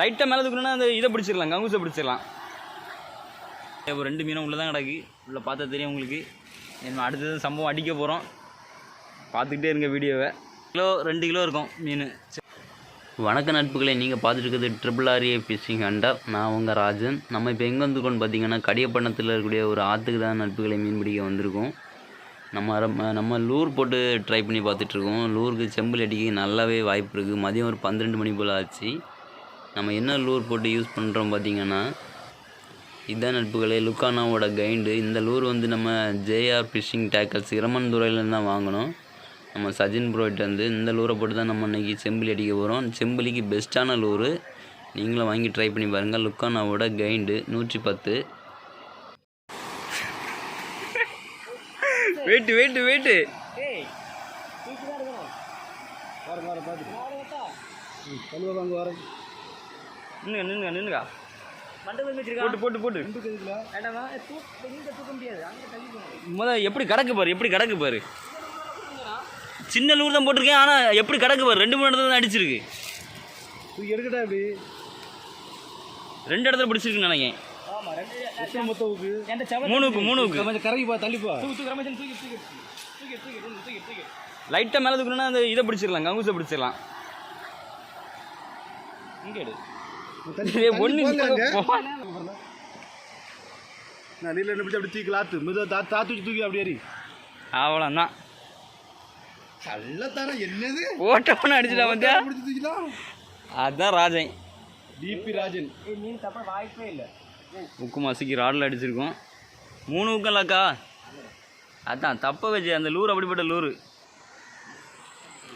லைட்டாக மேலே தூக்கணும்னா அந்த இதை பிடிச்சிடலாம் கங்குசை பிடிச்சிடலாம் இப்போ ரெண்டு மீனும் உள்ளே தான் கிடக்கு. உள்ளே பார்த்தா தெரியும் உங்களுக்கு. நம்ம அடுத்தது சம்பவம் அடிக்க போகிறோம் பார்த்துக்கிட்டே இருங்க வீடியோவை. கிலோ ரெண்டு கிலோ இருக்கும் மீன். வணக்க நட்புகளை நீங்கள் பார்த்துட்டு இருக்கிறது ட்ரிபிள் ஆர்ஏ ஃபிஷிங் அண்டா நான் உங்கள் ராஜன். நம்ம இப்போ எங்கே வந்திருக்கோம்னு பார்த்தீங்கன்னா கடியப்பண்ணத்தில் இருக்கக்கூடிய ஒரு ஆற்றுக்கு தான் நட்புகளை மீன் பிடிக்க வந்திருக்கோம். நம்ம நம்ம- லூர் போட்டு ட்ரை பண்ணி பார்த்துட்ருக்கோம் லூருக்கு செம்பில் அடிக்க நல்லாவே வாய்ப்பு இருக்குது மதியம் ஒரு பன்னிரெண்டு மணி போல் ஆச்சு. நம்ம என்ன லூர் போட்டு யூஸ் பண்ணுறோம் பார்த்தீங்கன்னா இதான் நட்புகளே. லுக்கானாவோட கைண்டு இந்த லூர் வந்து நம்ம ஜேஆர் ஃபிஷிங் டேக்கல்ஸ் இரமன்துறையிலேருந்து தான் வாங்கினோம் நம்ம சஜின் ப்ரோயிட் வந்து இந்த லூரை போட்டு தான் நம்ம இன்னைக்கு செம்பிலி அடிக்க போகிறோம் செம்பிலிக்கு பெஸ்ட்டான லூரு. நீங்களும் வாங்கி ட்ரை பண்ணி பாருங்கள் லுக்கானாவோட கைண்டு நூற்றி பத்து வெயிட்டு வெயிட்டு வெயிட்டு நின்னுங்க நின்னுங்க நின்னுங்க போட்டு போட்டு போட்டு முத எப்படி கிடக்கு பாரு எப்படி கிடக்கு பாரு சின்ன தான் போட்டிருக்கேன் ஆனால் எப்படி கிடக்கு பாரு ரெண்டு மூணு இடத்துல தான் அடிச்சிருக்கு எடுக்கட்டா அப்படி ரெண்டு இடத்துல பிடிச்சிருக்குன்னு நினைக்கிறேன் மூணுக்கு மூணுக்கு கொஞ்சம் கரைப்பா தள்ளிப்பா லைட்டாக மேலே தூக்கணும்னா அந்த இதை பிடிச்சிடலாம் கங்குசை பிடிச்சிடலாம் இங்கே. நான் நீல என்ன பிடிச்சி அப்படி தூக்கி லாத்து மெதுவா தா தாத்து வச்சு தூக்கி அப்படியே ஏறி அவ்வளோதான் கள்ளத்தான என்னது? ஓட்டப்பண்ண அடிச்சுட்டா தூக்கிதான் அதுதான் ராஜன். டிபி ராஜன். உக்கு மசிக்கு ராடில் அடிச்சிருக்கோம். மூணு உக்கலாக்கா அதான் தப்ப வச்சு அந்த லூர் அப்படிப்பட்ட லூரு.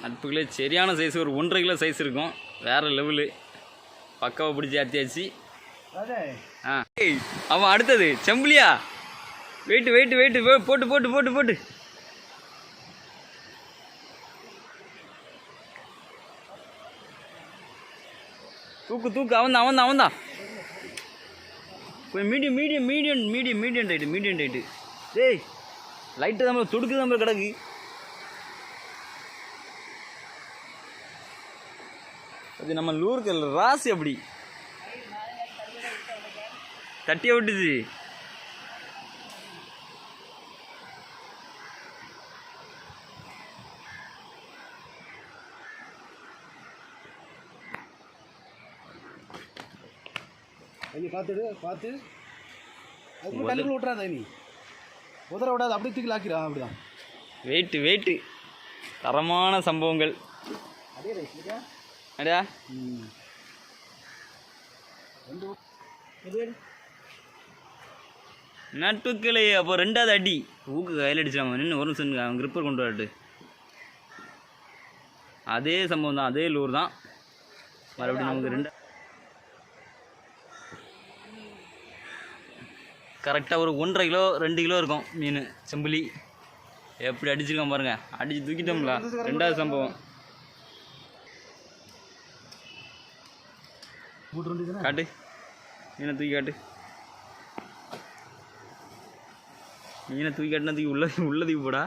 நட்புகளே சரியான சைஸ் ஒரு ஒன்றரை கிலோ சைஸ் இருக்கும். வேறு லெவலு பக்காவை பிடிச்சி ஆத்தியாச்சு ஆ. அவன் அடுத்தது செம்பிலியா? வெயிட்டு வெயிட்டு வெயிட்டு போட்டு போட்டு போட்டு போட்டு. தூக்கு தூக்கு அவன் தான் அவன் தான் அவன் தான். கொஞ்சம் medium medium medium medium medium tight medium tight டேய் லைட்டு தான் துடுக்கு தான் கிடக்கு. அது நம்ம லூருக்கு ராசி அப்படி. தட்டிய விட்டுச்சு. நீ பார்த்துடு பார்த்து அதுக்கு தண்ணிக்குள்ள விட்றாத நீ உதற விடாது அப்படியே தூக்கி லாக்கிறா அப்படிதான். வெயிட்டு வெயிட்டு தரமான சம்பவங்கள். அடையா ம் நட்புக்களே அப்போ ரெண்டாவது அடி. ஊக்கு கையில் அடிச்சாங்க நின்று ஒரு நிமிஷம் அவன் கிரிப்பர் கொண்டு வரட்டு. அதே சம்பவம் தான் அதே லூர் தான். மறுபடியும் நமக்கு ரெண்டு கரெக்டாக ஒரு ஒன்றரை கிலோ ரெண்டு கிலோ இருக்கும் மீன் செம்புலி. எப்படி அடிச்சிருக்கோம் பாருங்க. அடிச்சு தூக்கிட்டோம்ல. ரெண்டாவது சம்பவம் மூட்டு ரெண்டு காட்டு. மீனை தூக்கி காட்டு. மீனை தூக்கி காட்டினா தூக்கி உள்ள உள்ள தூக்கி போடா.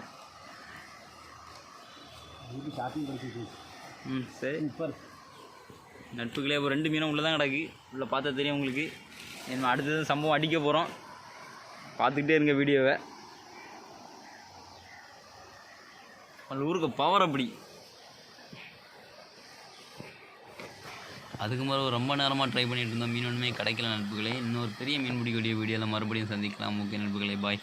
ம் சரி. நட்புகளே இப்போ ரெண்டு மீனும் உள்ளே தான் கிடக்கு. உள்ளே பார்த்தா தெரியும் உங்களுக்கு. நம்ம அடுத்தது சம்பவம் அடிக்க போகிறோம் பார்த்துக்கிட்டே இருங்க வீடியோவை. ஊருக்கு பவர் அப்படி. அதுக்கு மேலே ரொம்ப நேரமாக ட்ரை பண்ணிட்டு இருந்தோம். மீன் ஒன்றுமே கிடைக்கல நட்புகளே இன்னொரு பெரிய மீன் பிடிக்கக்கூடிய வீடியோவில் மறுபடியும் சந்திக்கலாம். முக்கிய நட்புகளை பாய்